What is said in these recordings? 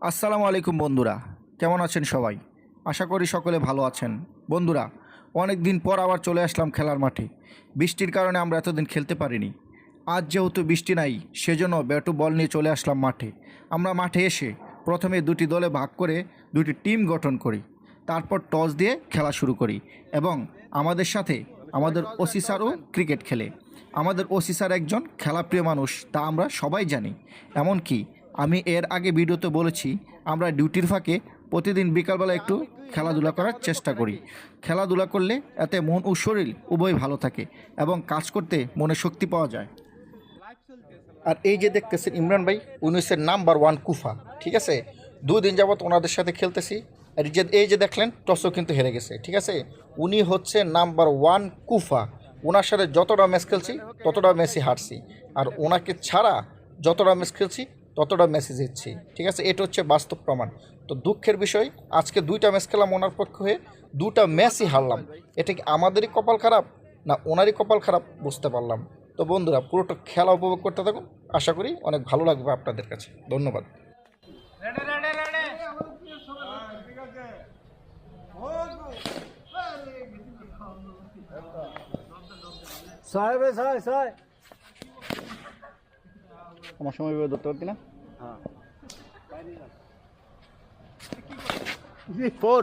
আসসালামু আলাইকুম বন্ধুরা। কেমন আছেন সবাই? আশা করি সকলে ভালো আছেন। বন্ধুরা অনেক দিন পর আবার চলে আসলাম খেলার মাঠে। বৃষ্টির কারণে আমরা এতদিন খেলতে পারিনি। আজ যেহেতু বৃষ্টি নাই, সেজন্য ব্যাটু বল নিয়ে চলে আসলাম মাঠে। আমরা মাঠে এসে প্রথমে দুটি দলে ভাগ করে দুটি টিম গঠন করি। তারপর টস দিয়ে খেলা শুরু করি এবং আমাদের সাথে আমাদের ওসি স্যারও ক্রিকেট খেলে। আমাদের ওসি স্যার একজন খেলাপ্রিয় মানুষ, তা আমরা সবাই জানি। এমনকি আমি এর আগে ভিডিওতে বলেছি, আমরা ডিউটির ফাঁকে প্রতিদিন বিকালবেলা একটু খেলাধুলা করার চেষ্টা করি। খেলাধুলা করলে এতে মন ও শরীর উভয় ভালো থাকে এবং কাজ করতে মনে শক্তি পাওয়া যায়। আর এই যে দেখতেছেন ইমরান ভাই উনিশের নাম্বার ওয়ান কুফা, ঠিক আছে? দুদিন যাবৎ ওনাদের সাথে খেলতেছি। আর যে, এই যে দেখলেন, টসও কিন্তু হেরে গেছে, ঠিক আছে? উনি হচ্ছে নাম্বার ওয়ান কুফা। ওনার সাথে যতটা ম্যাচ খেলছি, ততটা ম্যাচই হারছি। আর ওনাকে ছাড়া যতটা ম্যাচ খেলছি ততটা ম্যাচই জিতছি ঠিক আছে? এটা হচ্ছে বাস্তব প্রমাণ। তো দুঃখের বিষয়, আজকে দুইটা ম্যাচ খেলাম ওনার পক্ষ হয়ে দুটা ম্যাচই হারলাম। এটা কি আমাদেরই কপাল খারাপ? না, ওনারই কপাল খারাপ বুঝতে পারলাম। তো বন্ধুরা, পুরোটা খেলা উপভোগ করতে থাকুন। আশা করি অনেক ভালো লাগবে আপনাদের কাছে। ধন্যবাদ। ছয় ছয় ছয়। আমার সময় ধরতে পারতি না? ফোর।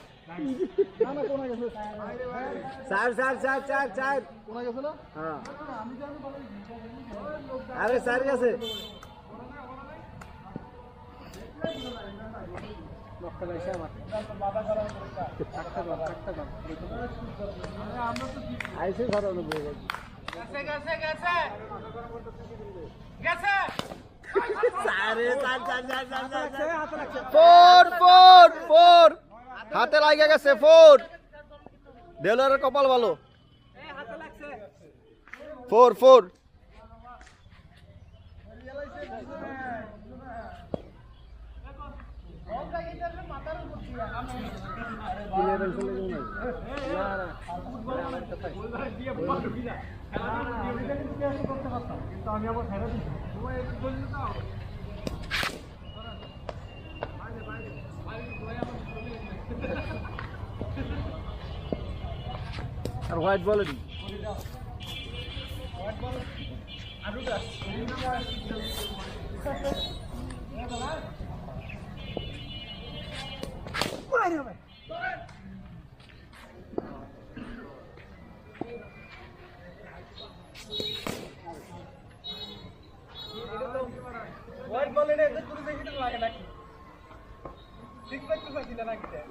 চার চার চার চার চার হ্যাঁ। আরে চার গেছে আইসে ঘর অনুভব ফোর ফোর ফোর। হাতে লাগে গেছে ফোর। দেলোয়ারের কপাল ভালো। Four four. আর হোয়াইট বলে দিই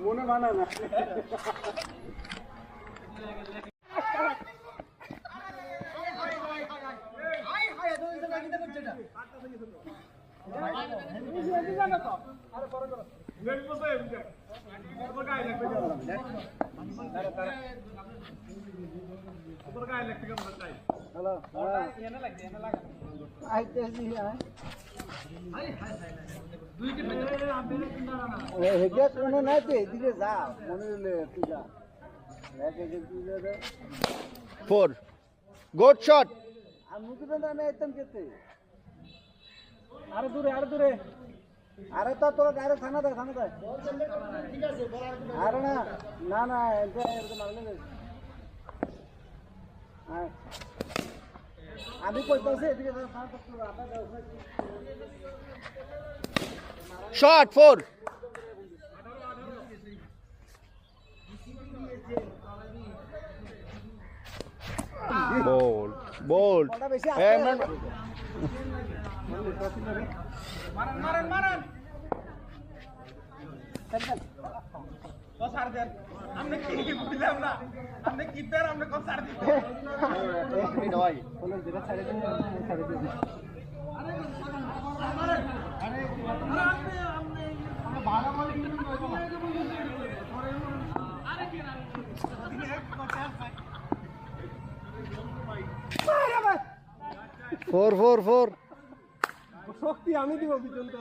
মনে মানা না। হ্যালো আইতেছি হেগে কোনো নাই তো এদিকে যা মনে হলে তুই যা। ফোর গুড শট আর মুখে তো না একদম কেতে আরে দূরে আরে দূরে। আরে তো তোরা গাড়ি থানা দেয় থানা দেয় আরে না না না মারলে। আমি কইতাছি এদিকে। Shot four bowled bowled Imran যেটা ছাড়ে দিন ছাড়ে দিন ফোর ফোর ফোর। শক্তি আমি দিব পিছনতে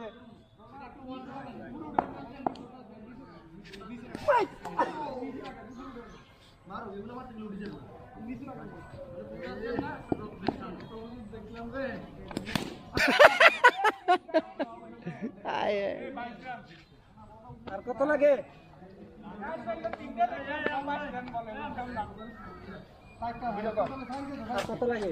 আর কত লাগে? কত লাগে?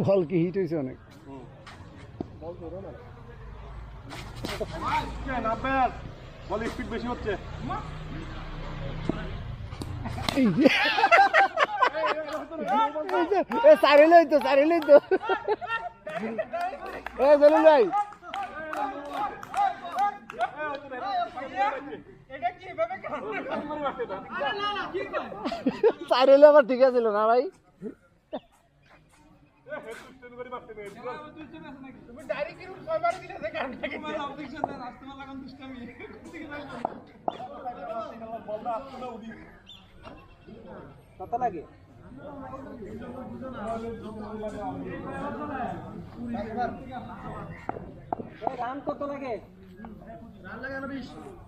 বল কি হিট হয়েছে অনেক বল স্পিড বেশি হচ্ছে সারিলেই তো সারিলেই তো। জলিল ভাই। সারিলে আবার ঠিক আছিল না ভাই? কত লাগে? রান কত লাগে? সাবাস সাবাস সাবাস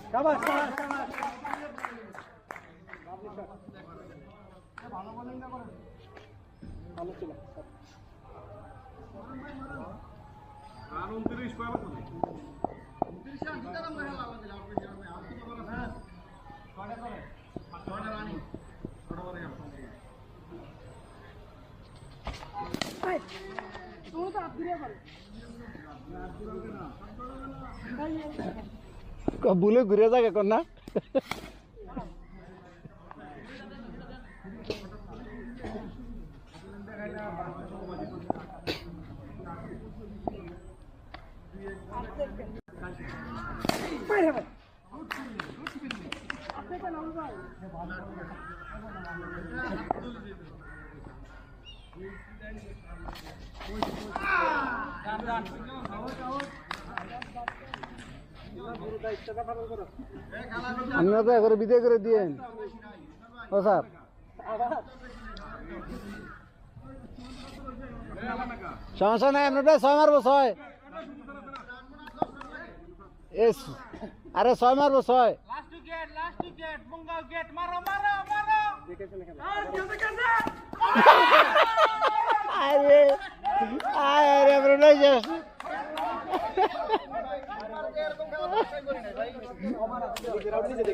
আর উনত্রিশ কয়বার করলি? বুলে ঘুরে যাক এখন না। আপনারা তো একবারে বিদায় করে দিয়েন। ও স্যার। সমস্যা নাই, আপনার ছয় মারবো ছয় আরে ছয় মারবো ছয় আরে আরে, আপনার देख से